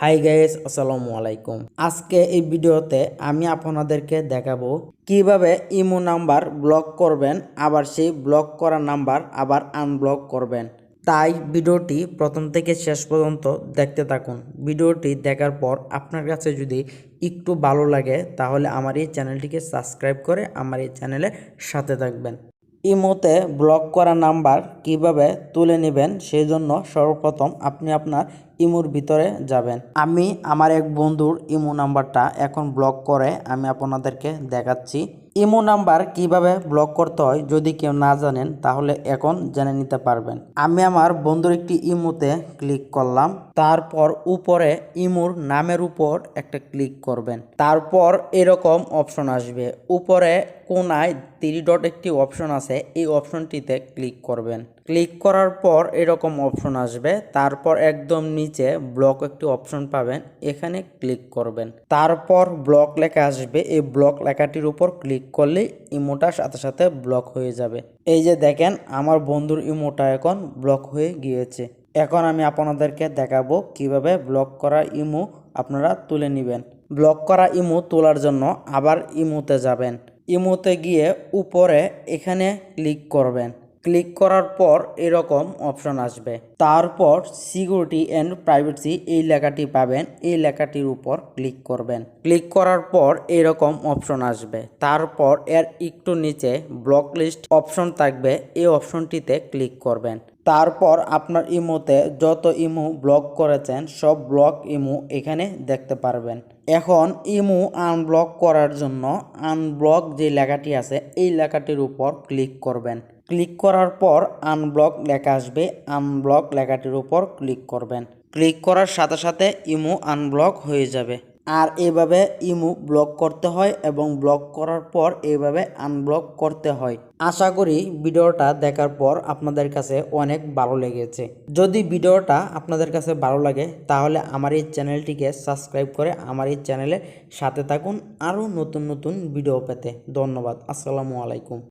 Hi guys আসসালামু আলাইকুম। আজকে এই ভিডিওতে আমি আপনাদেরকে দেখাবো কীভাবে ইমো নাম্বার ব্লক করবেন, আবার সেই ব্লক করা নাম্বার আবার আনব্লক করবেন। তাই ভিডিওটি প্রথম থেকে শেষ পর্যন্ত দেখতে থাকুন। ভিডিওটি দেখার পর আপনার কাছে যদি একটু ভালো লাগে, তাহলে আমার এই চ্যানেলটিকে সাবস্ক্রাইব করে আমার এই চ্যানেলের সাথে থাকবেন। ইমোতে ব্লক করা নাম্বার কীভাবে তুলে নেবেন সেই জন্য সর্বপ্রথম আপনি আপনার ইমোর ভিতরে যাবেন। আমি আমার এক বন্ধুর ইমো নাম্বারটা এখন ব্লক করে আমি আপনাদেরকে দেখাচ্ছি। ইমো নাম্বার কীভাবে ব্লক করতে হয় যদি কেউ না জানেন তাহলে এখন জেনে নিতে পারবেন। আমি আমার বন্ধুর একটি ইমোতে ক্লিক করলাম। তারপর উপরে ইমোর নামের উপর একটা ক্লিক করবেন। তারপর এরকম অপশন আসবে। উপরে কোনায় থ্রি ডট একটি অপশন আছে, এই অপশনটিতে ক্লিক করবেন। ক্লিক করার পর এরকম অপশন আসবে। তারপর একদম নিচে ব্লক একটি অপশন পাবেন, এখানে ক্লিক করবেন। তারপর ব্লক লেখা আসবে, এই ব্লক লেখাটির উপর ক্লিক করলে ইমোটা সাথে সাথে ব্লক হয়ে যাবে। এই যে দেখেন, আমার বন্ধুর ইমোটা এখন ব্লক হয়ে গিয়েছে। এখন আমি আপনাদেরকে দেখাবো কীভাবে ব্লক করা ইমো আপনারা তুলে নেবেন। ব্লক করা ইমো তোলার জন্য আবার ইমোতে যাবেন। ইমোতে গিয়ে উপরে এখানে ক্লিক করবেন। ক্লিক করার পর এরকম অপশন আসবে। তারপর সিকিউরিটি অ্যান্ড প্রাইভেসি এই লেখাটি পাবেন। এই লেখাটির উপর ক্লিক করবেন। ক্লিক করার পর এরকম অপশন আসবে। তারপর এর একটু নিচে ব্লক লিস্ট অপশন থাকবে। এই অপশনটিতে ক্লিক করবেন। তারপর আপনার ইমোতে যত ইমো ব্লক করেছেন, সব ব্লক ইমো এখানে দেখতে পারবেন। এখন ইমো আনব্লক করার জন্য আনব্লক যে লেখাটি আছে, এই লেখাটির উপর ক্লিক করবেন। ক্লিক করার পর আনব্লক লেখা আসবে। আনব্লক লেখাটির উপর ক্লিক করবেন। ক্লিক করার সাথে সাথে ইমো আনব্লক হয়ে যাবে। আর এভাবে ইমো ব্লক করতে হয় এবং ব্লক করার পর এইভাবে আনব্লক করতে হয়। আশা করি ভিডিওটা দেখার পর আপনাদের কাছে অনেক ভালো লেগেছে। যদি ভিডিওটা আপনাদের কাছে ভালো লাগে, তাহলে আমার এই চ্যানেলটিকে সাবস্ক্রাইব করে আমার এই চ্যানেলের সাথে থাকুন। আরও নতুন নতুন ভিডিও পেতে। ধন্যবাদ। আসসালামু আলাইকুম।